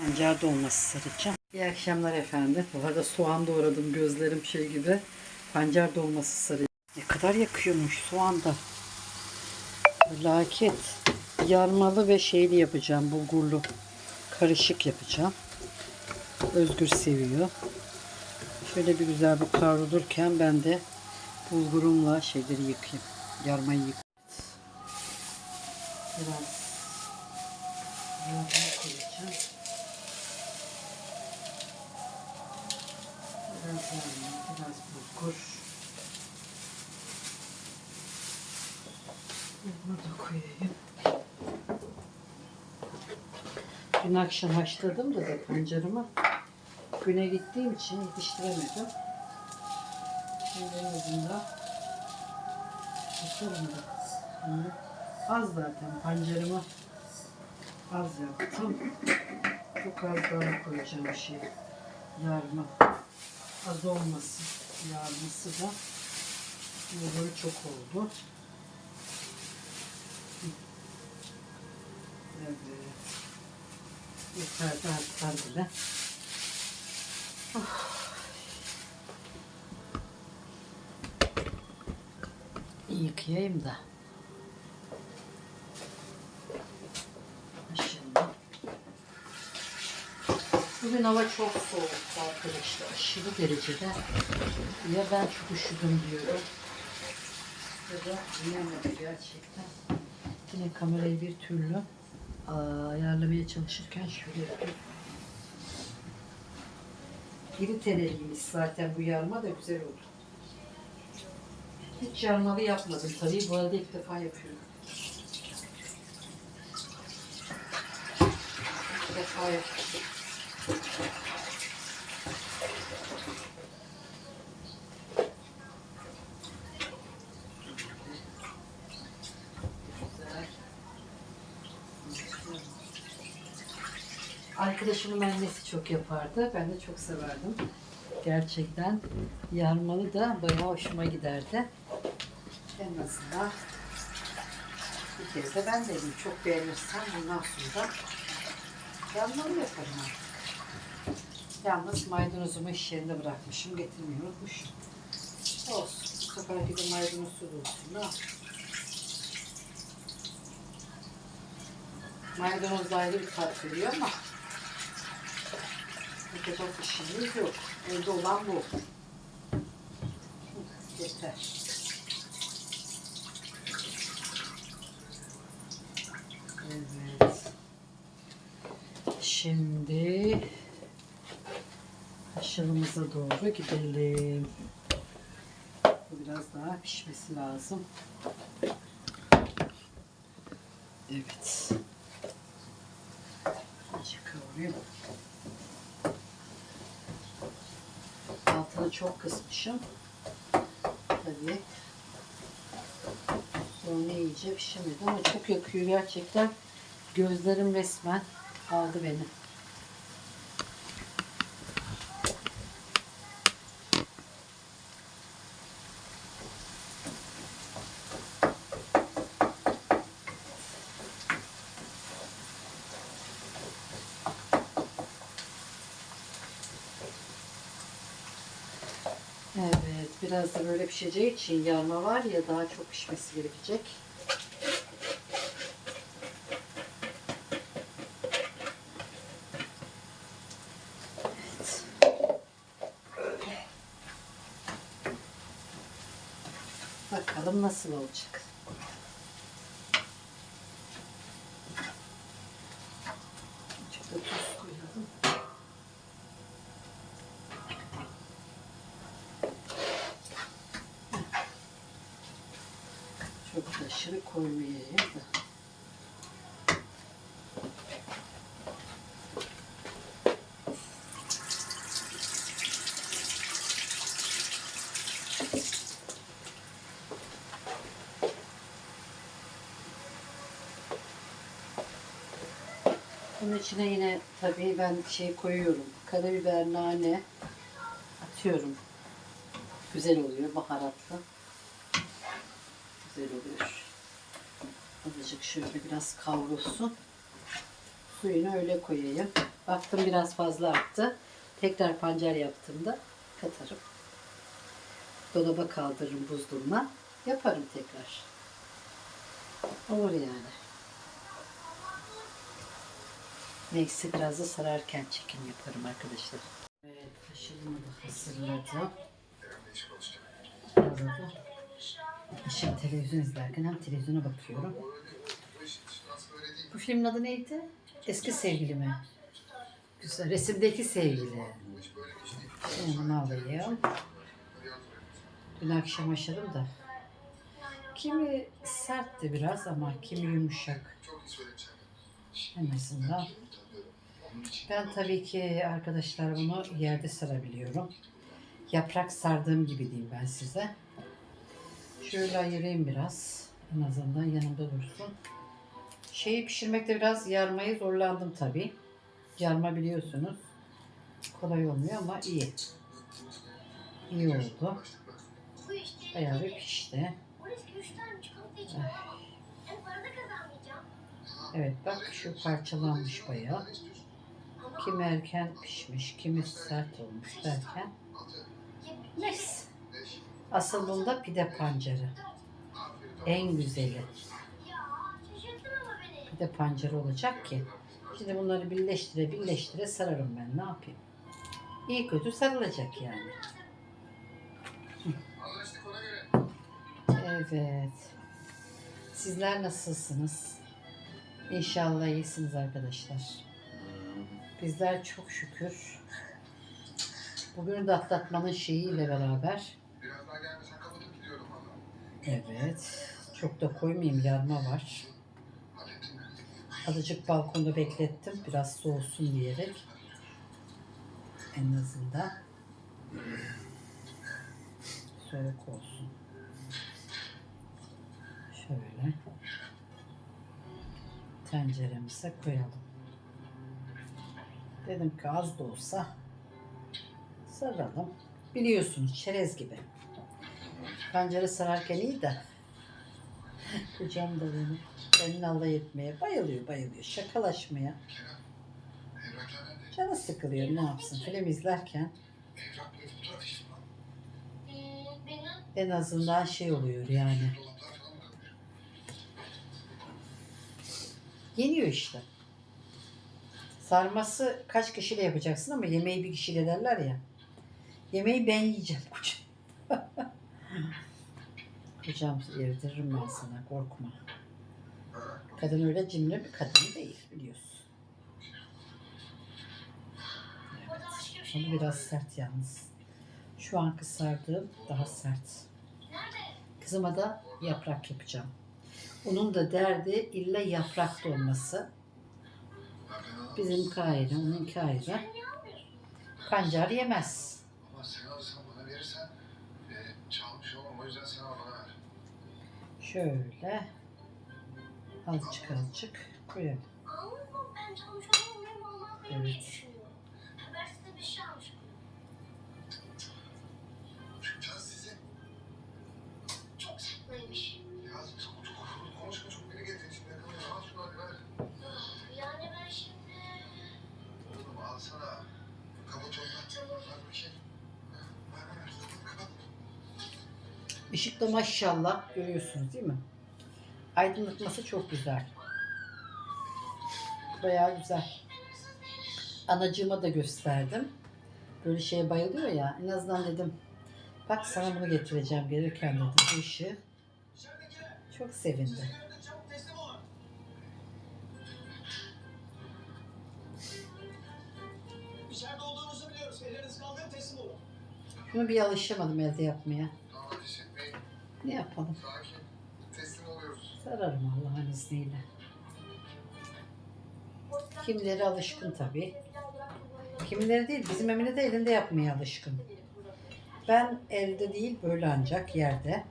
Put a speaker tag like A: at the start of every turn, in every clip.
A: Pancar dolması saracağım. İyi akşamlar efendim. Bu arada soğan doğradım. Gözlerim şey gibi. Pancar dolması saracağım. Ne kadar yakıyormuş soğan da. Felaket. Yarmalı ve şeyli yapacağım. Bulgurlu. Karışık yapacağım. Özgür seviyor. Şöyle bir güzel bu kavrulurken ben de bulgurumla şeyleri yıkayayım. Yarmayı yıkayayım. Biraz yarma koyacağım. Yarma, biraz bulgur. Bunu koyayım. Dün akşam haşladım da da pancarımı. Güne gittiğim için yetiştiremedim. Şimdi en azından yaparım da. Az zaten pancarımı az yaptım. Çok az daha koyacağım şey. Yarma. Az olmasın. Yarması da. Bulguru çok oldu. Evet. Yukarıda artar bile. Oh. Yıkayayım da. Şimdi. Bugün hava çok soğuk arkadaşlar. Aşırı derecede. Ya ben çok üşüdüm diyorum. Ya da bilemedim gerçekten. Yine kamerayı bir türlü aa, ayarlamaya çalışırken şöyle yapıyorum. Geri teneliymiş zaten bu yarma da güzel oldu. Hiç yarmalı yapmadım tabii. Bu arada ilk defa yapıyorum. İlk defa yapıyorum. Arkadaşımın annesi çok yapardı. Ben de çok severdim. Gerçekten yarmalı da bayağı hoşuma giderdi. En azından bir kere de ben dedim çok beğenirsem bundan sonra yarmalı yaparım artık. Yalnız maydanozumu iş yerinde bırakmışım. Getirmeyi unutmuşum. Olsun. Bu seferki de maydanozsuz olsun. Ne? Maydanoz da ayrı bir tat veriyor ama yapacak işimiz yok. Evde olan bu. Yeter. Evet. Şimdi haşırımıza doğru gidelim. Bu biraz daha pişmesi lazım. Evet. Azıcık kavurayım. Altını çok kısmışım. Tabii. Sonra iyice pişirmedi ama çok yakıyor gerçekten. Gözlerim resmen aldı beni. Evet, biraz da böyle pişeceği için yarma var ya daha çok pişmesi gerekecek. Evet. Bakalım nasıl olacak. Çok da tuz koyalım. Çok da aşırı koymayayım da. Bunun içine yine tabii ben şey koyuyorum. Karabiber, nane atıyorum. Güzel oluyor baharatlı. Güzel oluyor. Azıcık şöyle biraz kavrulsun. Suyunu öyle koyayım. Baktım biraz fazla arttı. Tekrar pancar yaptığımda katarım. Dolaba kaldırırım buzluğuma. Yaparım tekrar. Olur yani. Neyse biraz da sararken çekim yaparım arkadaşlar. Evet haşırımı da hazırladım. Hazırladım. Şimdi televizyon izlerken hem televizyona bakıyorum. Bu filmin adı neydi? Eski sevgili mi? Güzel. Resimdeki sevgili. Onu alayım. Dün akşam yaşadım da. Kimi sertti biraz ama kimi yumuşak. En azından. Ben tabii ki arkadaşlar bunu yerde sarabiliyorum. Yaprak sardığım gibi diyeyim ben size. Şöyle ayırayım biraz. En azından yanımda dursun. Şeyi pişirmekte biraz yarmayı zorlandım tabii. Yarma biliyorsunuz. Kolay olmuyor ama iyi. İyi oldu. Bayağı bir pişti.
B: kazanmayacağım.
A: Evet bak şu parçalanmış bayağı. Kimi erken pişmiş, kimi sert olmuş derken. Neyse. Asıl bunda pide pancarı. En güzeli. Pide pancarı olacak ki. Şimdi bunları birleştire birleştire sararım ben ne yapayım. İyi kötü sarılacak yani. Evet. Sizler nasılsınız? İnşallah iyisiniz arkadaşlar. Bizler çok şükür. Bugün de atlatmanın şeyiyle beraber. Evet. Çok da koymayayım yarma var. Azıcık balkonda beklettim. Biraz soğusun diyerek. En azından. Soğuk olsun. Şöyle. Tenceremize koyalım. Dedim ki az da olsa saralım. Biliyorsunuz çerez gibi. Pencere sararken iyi de Kocam da beni benimle alay etmeye bayılıyor bayılıyor. Şakalaşmaya. Canı sıkılıyor ne yapsın film izlerken. En azından şey oluyor yani. Yeniyor işte. Sarması kaç kişiyle yapacaksın ama yemeği bir kişiyle derler ya. Yemeği ben yiyeceğim kocam. kocam yerdiririm ben sana korkma. Kadın öyle cimri bir kadın değil biliyorsun.
B: şey
A: Onu biraz sert yalnız. Şu anki sardığım daha sert. Kızıma da yaprak yapacağım. Onun da derdi illa yaprakta olması.
C: Ben
A: ayrı.
B: Sen niye almıyorsun?
A: Pancar yemez.
C: Ama sen alırsan bana verirsen e, çalmış olmam. O yüzden sen al bana ver.
A: Şöyle azıcık azıcık koyalım.
B: Mı? Ben çalmış olmam benim
A: Evet.
B: diye düşünüyorum. Habersiz de bir şey
A: Işık da maşallah görüyorsunuz değil mi? Aydınlatması çok güzel. Bayağı güzel. Anacığıma da gösterdim. Böyle şeye bayılıyor ya. En azından dedim. Bak sana bunu getireceğim gelirken dedim bu ışığı. Çok sevindi.
D: İçeride olduğunuzu biliyoruz. Elleriniz kaldırın teslim olun.
A: Şunu bir alışamadım evde yapmaya. Ne yapalım?
C: Sakin. Teslim oluyoruz.
A: Sararım Allah'ın izniyle. Kimileri alışkın tabii. Kimileri değil. Bizim Emine de elinde yapmaya alışkın. Ben elde değil böyle ancak yerde.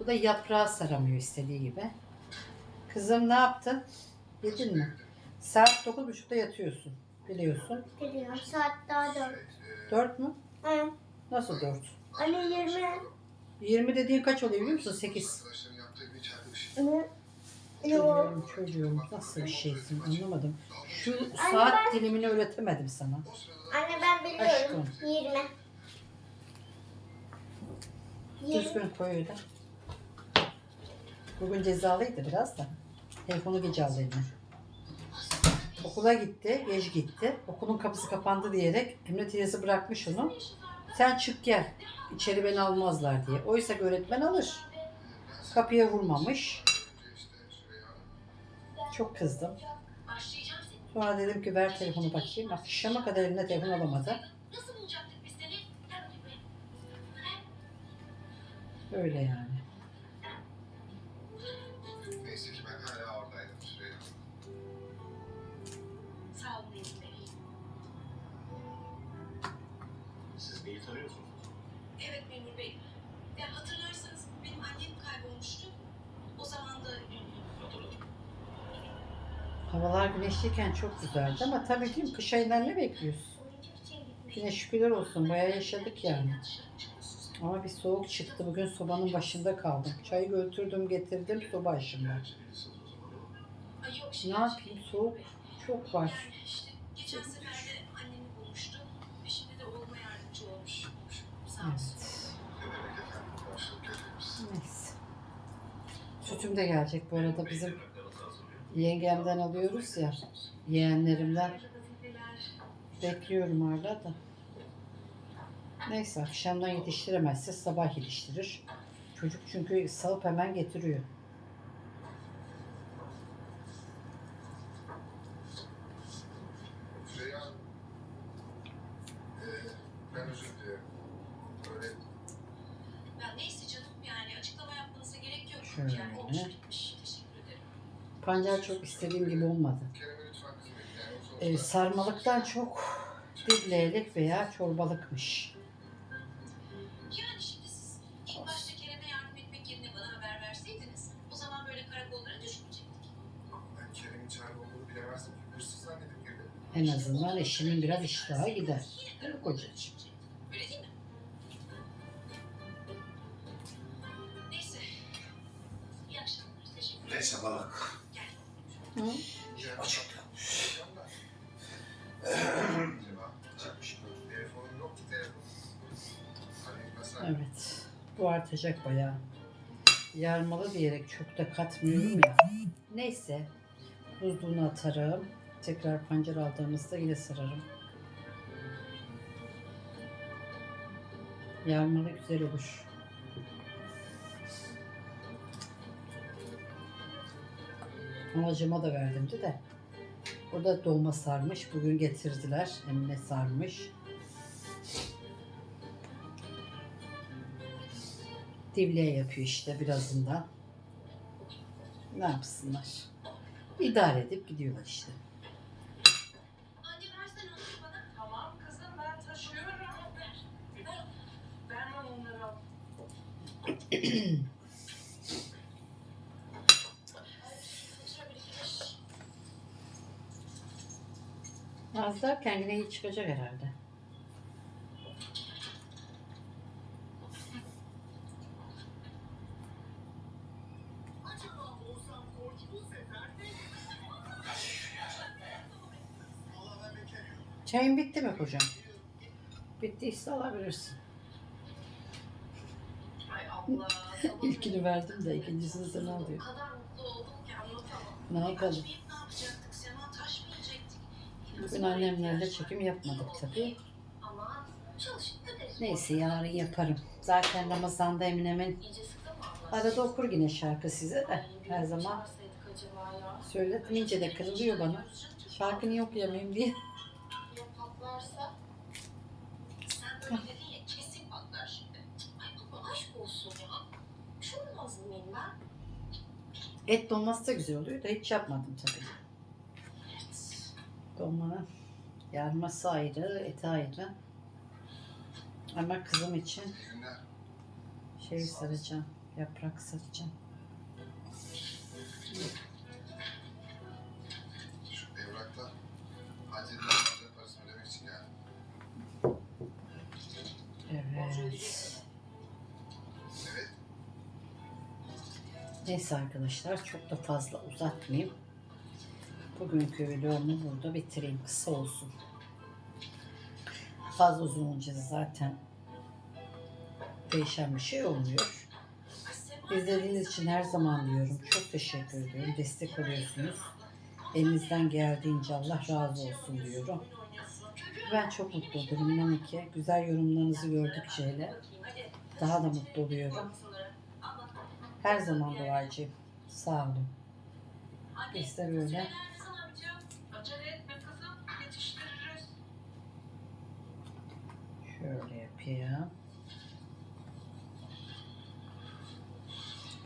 A: Bu da yaprağı saramıyor istediği gibi. Kızım ne yaptın? Yedin mi? Saat 9.30'da yatıyorsun. Biliyorsun.
B: Geliyorum. Saat daha dört.
A: 4 mü?
B: Hı.
A: Nasıl 4?
B: Anne yirmi.
A: 20 dediğin kaç oluyor biliyor musun? 8.
C: Arkadaşların yaptığı gibi içeride bir şey.
B: Ne?
A: Çocuğum çocuğum nasıl bir şeysin anlamadım. Şu saat dilimini öğretemedim sana.
B: Anne ben biliyorum. 20. 20.
A: Düzgün koy öyle. Bugün cezalıydı biraz da. Telefonu gece aldı eline. Okula gitti, geç gitti. Okulun kapısı kapandı diyerek Emre teyzesi bırakmış onu. Sen çık gel. İçeri beni almazlar diye. Oysa öğretmen alır. Kapıya vurmamış. Çok kızdım. Sonra dedim ki ver telefonu bakayım. Akşama kadar eline telefon alamadı. Öyle yani.
C: Neyse ki ben hala oradaydım Süreyya.
B: Sağ olun Emin Bey.
D: Neyi tanıyorsunuz?
E: Evet memur bey. Ya hatırlarsanız benim annem kaybolmuştu. O zaman da
D: Hatırladım.
A: Havalar güneşliyken çok güzeldi ama tabii ki kış ayından ne bekliyoruz? Yine şükürler olsun bayağı yaşadık yani. Ama bir soğuk çıktı. Bugün sobanın başında kaldım. Çayı götürdüm getirdim soba başında. Ne yapayım soğuk çok var.
E: Yani işte geçen sefer de annemi bulmuştu. Ve şimdi de oğluma yardımcı olmuş. Sağ olsun.
A: Evet. Neyse. Sütüm de gelecek bu arada bizim yengemden alıyoruz ya. Yeğenlerimden bekliyorum hala da. Neyse akşamdan yetiştiremezse sabah yetiştirir. Çocuk çünkü salıp hemen getiriyor.
C: Süreyya Hanım, ee, ben özür dilerim. Öyle
E: Ya neyse canım yani açıklama yapmanıza gerek yok.
A: Şöyle.
E: Yani olmuş bitmiş. Teşekkür ederim.
A: Pancar çok istediğim gibi olmadı.
C: Kerem'e lütfen kızmayın. Yani o sonuçta...
A: Ee, sarmalıktan çok dibleyelik veya çorbalıkmış.
E: Yani şimdi siz ilk başta Kerem'e yardım etmek yerine bana haber verseydiniz o zaman böyle karakollara düşmeyecektik.
C: Ben Kerem'in içeride olduğunu bilemezdim. Hırsız zannedip girdim.
A: En azından eşimin biraz iştahı gider. Değil mi kocacığım? Artacak bayağı. Yarmalı diyerek çok da katmıyorum ya. Neyse. Buzluğuna atarım. Tekrar pancar aldığımızda yine sararım. Yarmalı güzel olur. Anacıma da verdimdi de. O da dolma sarmış. Bugün getirdiler. Emine sarmış. Divliğe yapıyor işte birazından. Ne yapsınlar? İdare edip gidiyorlar işte. Az derken yine iyi çıkacak herhalde. Çayın bitti mi kocam? Bittiyse alabilirsin. İlkini verdim de ikincisini sen al diyor. Ne yapalım? Bugün annemlerle çekim yapmadık tabii. Neyse yarın yaparım. Zaten Ramazan'da Eminem'in arada okur yine şarkı size de. Her zaman
E: ya.
A: söyletmeyince de kırılıyor bana. Şarkı niye okuyamayayım diye.
E: Patlarsa? Sen böyle dedin ya kesin patlar şimdi. Ay baba aşk olsun ya. Uçuramaz mıyım ben?
A: Et dolması da güzel oluyor da hiç yapmadım tabii.
E: Evet.
A: Dolmanın yarması ayrı, eti ayrı. Ama kızım için şey saracağım, yaprak saracağım.
C: Şu
A: Neyse arkadaşlar çok da fazla uzatmayayım. Bugünkü videomu burada bitireyim. Kısa olsun. Fazla uzun olunca zaten değişen bir şey olmuyor. İzlediğiniz için her zaman diyorum. Çok teşekkür ediyorum. Destek oluyorsunuz. Elinizden geldiğince Allah razı olsun diyorum. Ben çok mutlu olurum inan ki. Güzel yorumlarınızı gördükçe hele daha da mutlu oluyorum. Her zaman duacıyım. Sağ olun. Biz de böyle
F: Acele etme kızım. Yetiştiririz.
A: şöyle yapayım.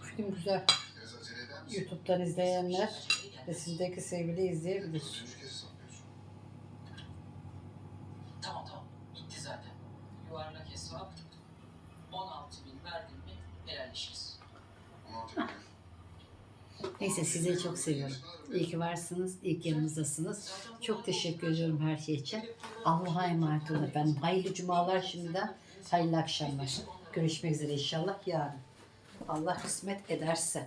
A: Bu film güzel.
C: Biraz acele eder misin?
A: YouTube'dan izleyenler ve sizdeki sevgili izleyebilir. Neyse sizi çok seviyorum. İyi ki varsınız, iyi ki yanımızdasınız. Çok teşekkür ediyorum her şey için. Allah'a emanet olun efendim. Hayırlı cumalar şimdiden. Hayırlı akşamlar. Görüşmek üzere inşallah yarın. Allah kısmet ederse.